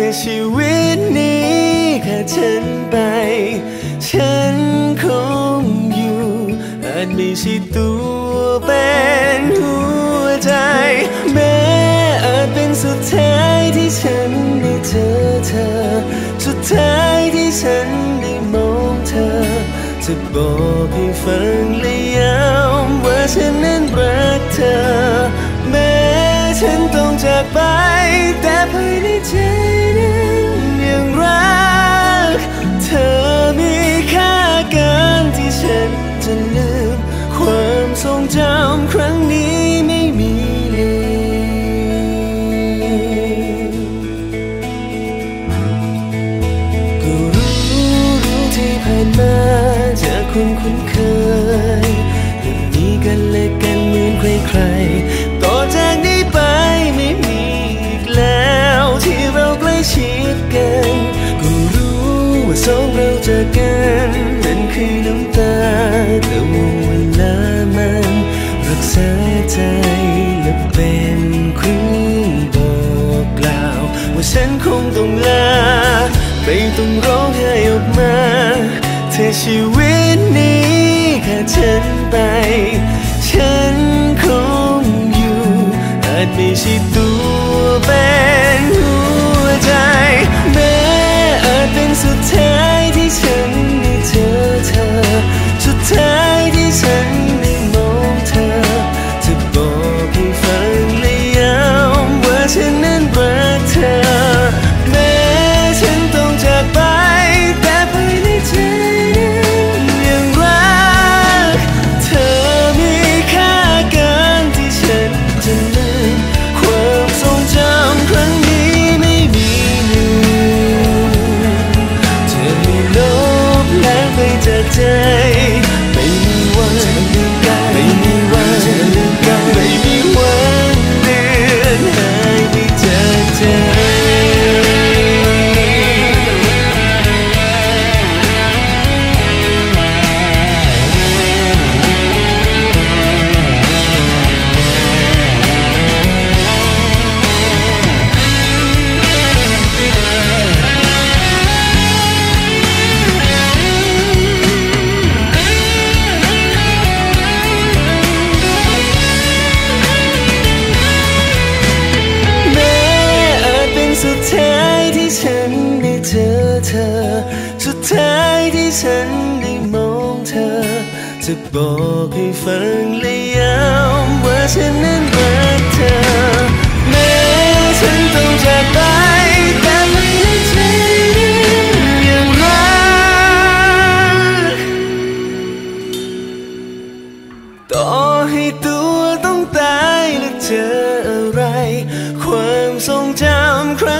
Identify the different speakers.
Speaker 1: เธอชีวิตนี้ขาดฉันไป ฉันคงอยู่อาจไม่ใช่ตัวเป็นหัวใจ แม้อาจเป็นสุดท้ายที่ฉันได้เจอเธอ สุดท้ายที่ฉันได้มองเธอ จะบอกให้ฟังและย้ำว่าฉันนั้นรักเธอ แม้ฉันต้องจากไป ทรงจำครั้งนี้ไม่มีเลยก็รู้รู้ที่ผ่านมาจากคนคุ้นเคยยังมีกันและกันเหมือนใครๆต่อจากนี้ไปไม่มีอีกแล้วที่เราใกล้ชิดกัน ก็รู้ว่าสองเราเจอกัน ใจและเป็นครื่งบอกกล่าว ว่าฉันคงต้องลาไม่ต้องร้องไห้ออกมา เธอชีวิตนี้ขาดฉันไป ฉันคงอยู่อาจไม่ใช่ตัว ท้ายที่ฉันได้มองเธอ จะบอกให้ฟังและย้ำว่าฉันนั้นรักเธอ แม้ฉันต้องจากไปแต่ในใจยังรักต่อให้ตัวต้องตายและเจออะไร ความทรงจำครั้ง